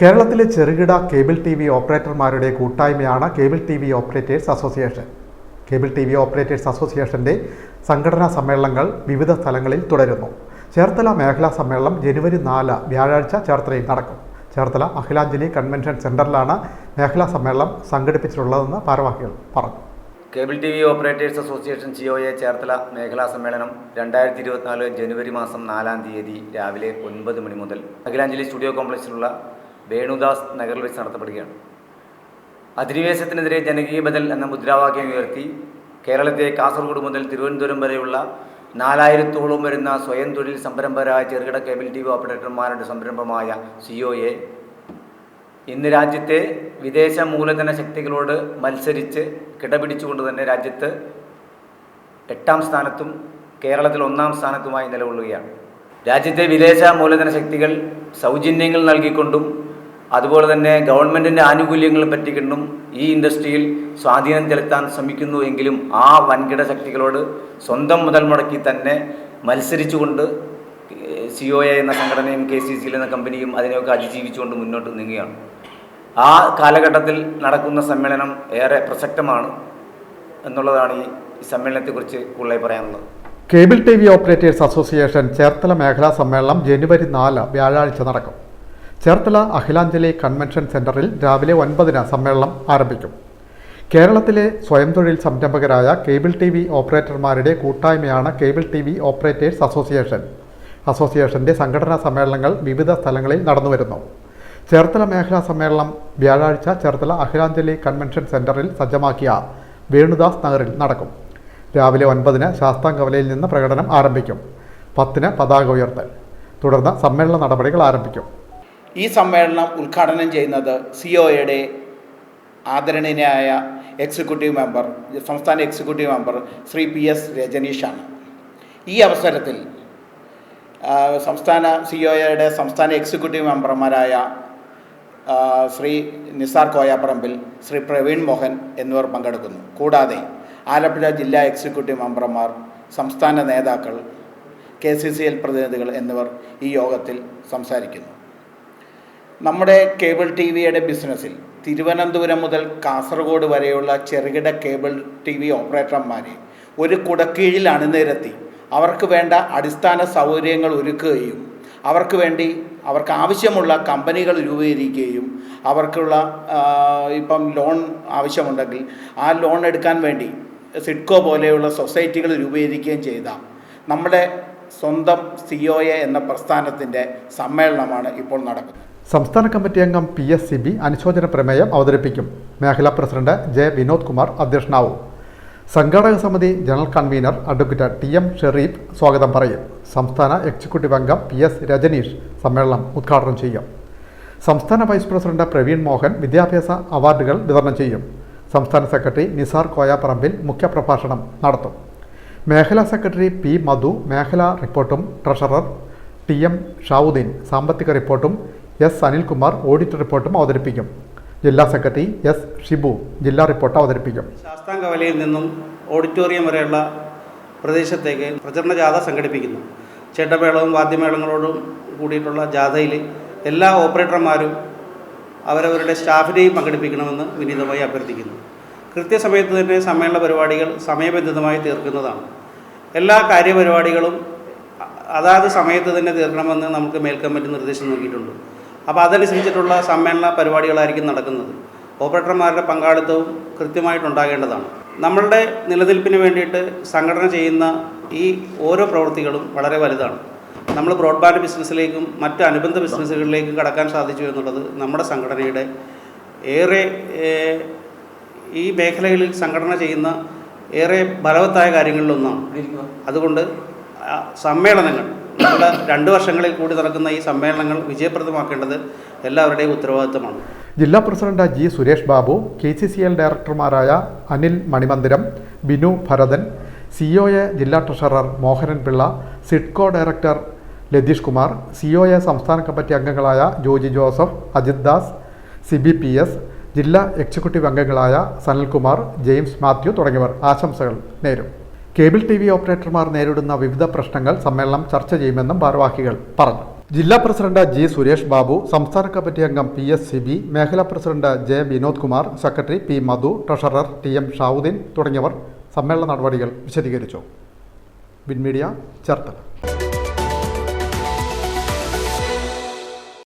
കേരളത്തിലെ ചെറുകിട cable T V ഓപ്പറേറ്റർമാരുടെ കൂട്ടായ്മയാണ് cable T V operators association. Cable T V operators അസോസിയേഷന്റെ സംഘടനാ സമ്മേളനങ്ങൾ വിവിധ സ്ഥലങ്ങളിൽ തുടരുന്നു. ചേർത്തല മേഖലാ സമ്മേളനം ജനുവരി നാല് വ്യാഴാഴ്ച ചേർത്തലയിൽ നടക്കും. ചേർത്തല അഖിലാഞ്ജലി കൺവെൻഷൻ സെന്ററിലാണ് മേഖലാ സമ്മേളനം സംഘടിപ്പിച്ചിട്ടുള്ളതെന്ന് ഭാരവാഹികൾ പറഞ്ഞു. Cable T V operators association C O A Cherthala മേഖലാ സമ്മേളനം രണ്ടായിരത്തി ഇരുപത്തിനാല് ജനുവരി മാസം നാലാം തീയതി രാവിലെ ഒൻപത് മണി മുതൽ അഖിലാഞ്ജലി സ്റ്റുഡിയോ കോംപ്ലക്സിലുള്ള വേണുദാസ് നഗറിൽ വെച്ച് നടത്തപ്പെടുകയാണ്. അധിനിവേശത്തിനെതിരെ ജനകീയ ബദൽ എന്ന മുദ്രാവാക്യം ഉയർത്തി കേരളത്തെ കാസർഗോഡ് മുതൽ തിരുവനന്തപുരം വരെയുള്ള നാലായിരത്തോളം വരുന്ന സ്വയം തൊഴിൽ സംരംഭകരായ ചെറുകിട കേബിൾ ടി വി ഓപ്പറേറ്റർമാരുടെ സംരംഭമായ സിഒഎ ഇന്ന് രാജ്യത്തെ വിദേശ മൂലധന ശക്തികളോട് മത്സരിച്ച് കിടപിടിച്ചുകൊണ്ട് തന്നെ രാജ്യത്ത് എട്ടാം സ്ഥാനത്തും കേരളത്തിൽ ഒന്നാം സ്ഥാനത്തുമായി നിലകൊള്ളുകയാണ്. രാജ്യത്തെ വിദേശ മൂലധന ശക്തികൾ സൗജന്യങ്ങൾ നൽകിക്കൊണ്ടും അതുപോലെ തന്നെ ഗവൺമെന്റിന്റെ ആനുകൂല്യങ്ങൾ പറ്റിക്കൊണ്ടും ഈ ഇൻഡസ്ട്രിയിൽ സ്വാധീനം ചെലുത്താൻ ശ്രമിക്കുന്നു എങ്കിലും ആ വൻകിട ശക്തികളോട് സ്വന്തം മുതൽ മുടക്കി തന്നെ മത്സരിച്ചുകൊണ്ട് സി ഒ എ എന്ന സംഘടനയും കെ സി സി എന്ന കമ്പനിയും അതിനെയൊക്കെ അതിജീവിച്ചുകൊണ്ട് മുന്നോട്ട് നീങ്ങുകയാണ്. ആ കാലഘട്ടത്തിൽ നടക്കുന്ന സമ്മേളനം ഏറെ പ്രസക്തമാണ് എന്നുള്ളതാണ് ഈ സമ്മേളനത്തെക്കുറിച്ച് കൂടുതലായി പറയാനുള്ളത്. Cable T V operators association Cherthala മേഖലാ സമ്മേളനം ജനുവരി നാല് വ്യാഴാഴ്ച നടക്കും. ചേർത്തല അഖിലാഞ്ജലി കൺവെൻഷൻ സെന്ററിൽ രാവിലെ ഒൻപതിന് സമ്മേളനം ആരംഭിക്കും. കേരളത്തിലെ സ്വയം തൊഴിൽ സംരംഭകരായ കേബിൾ ടി വി ഓപ്പറേറ്റർമാരുടെ കൂട്ടായ്മയാണ് cable T V operators association. അസോസിയേഷന്റെ സംഘടനാ സമ്മേളനങ്ങൾ വിവിധ സ്ഥലങ്ങളിൽ നടന്നുവരുന്നു ചേർത്തല മേഖലാ സമ്മേളനം വ്യാഴാഴ്ച ചേർത്തല അഖിലാഞ്ജലി കൺവെൻഷൻ സെന്ററിൽ സജ്ജമാക്കിയ വേണുദാസ് നഗറിൽ നടക്കും. രാവിലെ ഒൻപതിന് ശാസ്താംകവലയിൽ നിന്ന് പ്രകടനം ആരംഭിക്കും. പത്തിന് പതാക ഉയർത്തൽ. തുടർന്ന് സമ്മേളന നടപടികൾ ആരംഭിക്കും. ഈ സമ്മേളനം ഉദ്ഘാടനം ചെയ്യുന്നത് സി ഒയുടെ ആദരണീയനായ എക്സിക്യൂട്ടീവ് മെമ്പർ സംസ്ഥാന executive member Shri P S രജനീഷാണ്. ഈ അവസരത്തിൽ സംസ്ഥാന സി ഒയുടെ സംസ്ഥാന എക്സിക്യൂട്ടീവ് മെമ്പർമാരായ ശ്രീ നിസാർ കോയാപ്പറമ്പിൽ ശ്രീ പ്രവീൺ മോഹൻ എന്നിവർ പങ്കെടുക്കുന്നു. കൂടാതെ ആലപ്പുഴ ജില്ലാ എക്സിക്യൂട്ടീവ് മെമ്പർമാർ സംസ്ഥാന നേതാക്കൾ കെ സി സി എൽ പ്രതിനിധികൾ എന്നിവർ ഈ യോഗത്തിൽ സംസാരിക്കുന്നു. നമ്മുടെ കേബിൾ ടി വിയുടെ ബിസിനസ്സിൽ തിരുവനന്തപുരം മുതൽ കാസർഗോഡ് വരെയുള്ള ചെറുകിട കേബിൾ ടി വി ഓപ്പറേറ്റർമാരെ ഒരു കുടക്കീഴിൽ അണിനിരത്തി അവർക്ക് വേണ്ട അടിസ്ഥാന സൗകര്യങ്ങൾ ഒരുക്കുകയും അവർക്ക് വേണ്ടി അവർക്ക് ആവശ്യമുള്ള കമ്പനികൾ രൂപീകരിക്കുകയും അവർക്കുള്ള ഇപ്പം ലോൺ ആവശ്യമുണ്ടെങ്കിൽ ആ ലോൺ എടുക്കാൻ വേണ്ടി സിഡ്കോ പോലെയുള്ള സൊസൈറ്റികൾ രൂപീകരിക്കുകയും ചെയ്ത നമ്മുടെ സ്വന്തം സി എ എന്ന പ്രസ്ഥാനത്തിന്റെ സമ്മേളനമാണ് ഇപ്പോൾ നടക്കുന്നത്. സംസ്ഥാന കമ്മിറ്റി അംഗം പി എസ് സി ബി അനുശോചന പ്രമേയം അവതരിപ്പിക്കും. മേഖലാ പ്രസിഡന്റ് ജെ വിനോദ് കുമാർ അധ്യക്ഷനാവും. സംഘാടക സമിതി general convener advocate T M Shereef സ്വാഗതം പറയും. സംസ്ഥാന എക്സിക്യൂട്ടീവ് അംഗം പി എസ് രജനീഷ് സമ്മേളനം ഉദ്ഘാടനം ചെയ്യും. സംസ്ഥാന വൈസ് പ്രസിഡന്റ് പ്രവീൺ മോഹൻ വിദ്യാഭ്യാസ അവാർഡുകൾ വിതരണം ചെയ്യും. സംസ്ഥാന സെക്രട്ടറി നിസാർ കോയ പറമ്പിൽ മുഖ്യപ്രഭാഷണം നടത്തും. മേഖലാ സെക്രട്ടറി പി മധു മേഖലാ റിപ്പോർട്ടും ട്രഷറർ ടി എം ഷാവുദ്ദീൻ സാമ്പത്തിക റിപ്പോർട്ടും എസ് അനിൽകുമാർ ഓഡിറ്റ് റിപ്പോർട്ടും അവതരിപ്പിക്കും. ജില്ലാ സെക്രട്ടറി എസ് ഷിബു ജില്ലാ റിപ്പോർട്ട് അവതരിപ്പിക്കും. ശാസ്താംകവലയിൽ നിന്നും ഓഡിറ്റോറിയം വരെയുള്ള പ്രദേശത്തേക്ക് പ്രചരണ ജാഥ സംഘടിപ്പിക്കുന്നു. ചേട്ടമേളവും വാദ്യമേളങ്ങളോടും കൂടിയിട്ടുള്ള ജാഥയിൽ എല്ലാ ഓപ്പറേറ്റർമാരും അവരവരുടെ സ്റ്റാഫിനെയും പങ്കെടുപ്പിക്കണമെന്ന് വിനീതമായി അഭ്യർത്ഥിക്കുന്നു. കൃത്യസമയത്ത് തന്നെ സമ്മേളന പരിപാടികൾ സമയബന്ധിതമായി തീർക്കുന്നതാണ്. എല്ലാ കാര്യപരിപാടികളും അതാത് സമയത്ത് തന്നെ തീർക്കണമെന്ന് നമുക്ക് മേൽക്കമ്മിറ്റി നിർദ്ദേശം നൽകിയിട്ടുണ്ട്. അപ്പോൾ അതനുസരിച്ചിട്ടുള്ള സമ്മേളന പരിപാടികളായിരിക്കും നടക്കുന്നത്. ഓപ്പറേറ്റർമാരുടെ പങ്കാളിത്തവും കൃത്യമായിട്ടുണ്ടാകേണ്ടതാണ്. നമ്മളുടെ നിലനിൽപ്പിന് വേണ്ടിയിട്ട് സംഘടന ചെയ്യുന്ന ഈ ഓരോ പ്രവൃത്തികളും വളരെ വലുതാണ്. നമ്മൾ ബ്രോഡ്ബാൻഡ് ബിസിനസ്സിലേക്കും മറ്റ് അനുബന്ധ ബിസിനസ്സുകളിലേക്കും കടക്കാൻ സാധിച്ചു എന്നുള്ളത് നമ്മുടെ സംഘടനയുടെ ഏറെ ഈ മേഖലകളിൽ സംഘടന ചെയ്യുന്ന ഏറെ ഫലവത്തായ കാര്യങ്ങളിലൊന്നാണ്. അതുകൊണ്ട് സമ്മേളനങ്ങൾ നമ്മുടെ രണ്ട് വർഷങ്ങളിൽ കൂടി നടക്കുന്ന ഈ സമ്മേളനങ്ങൾ വിജയപ്രദമാക്കേണ്ടത് എല്ലാവരുടെയും ഉത്തരവാദിത്തമാണ്. ജില്ലാ president G Suresh Babu K C C L ഡയറക്ടർമാരായ Anil Manimandiram Binu Bharathan C O A ജില്ലാ treasurer Mohanan Pillai SIDCO director Latheesh Kumar C O A സംസ്ഥാന കമ്മിറ്റി അംഗങ്ങളായ Joji Joseph Ajith Das C B P S ജില്ലാ executive അംഗങ്ങളായ Sanalkumar James Mathew തുടങ്ങിയവർ ആശംസകൾ നേരും. Cable T V ഓപ്പറേറ്റർമാർ നേരിടുന്ന വിവിധ പ്രശ്നങ്ങൾ സമ്മേളനം ചർച്ച ചെയ്യുമെന്നും ഭാരവാഹികൾ പറഞ്ഞു. ജില്ലാ പ്രസിഡന്റ് ജി സുരേഷ് ബാബു സംസ്ഥാന കമ്മിറ്റി അംഗം പി എസ് സിബി മേഖലാ president J Vinod Kumar secretary P Madhu treasurer T M Shavuddeen തുടങ്ങിയവർ സമ്മേളന നടപടികൾ വിശദീകരിച്ചു. വിൻമീഡിയ ചേർത്തല.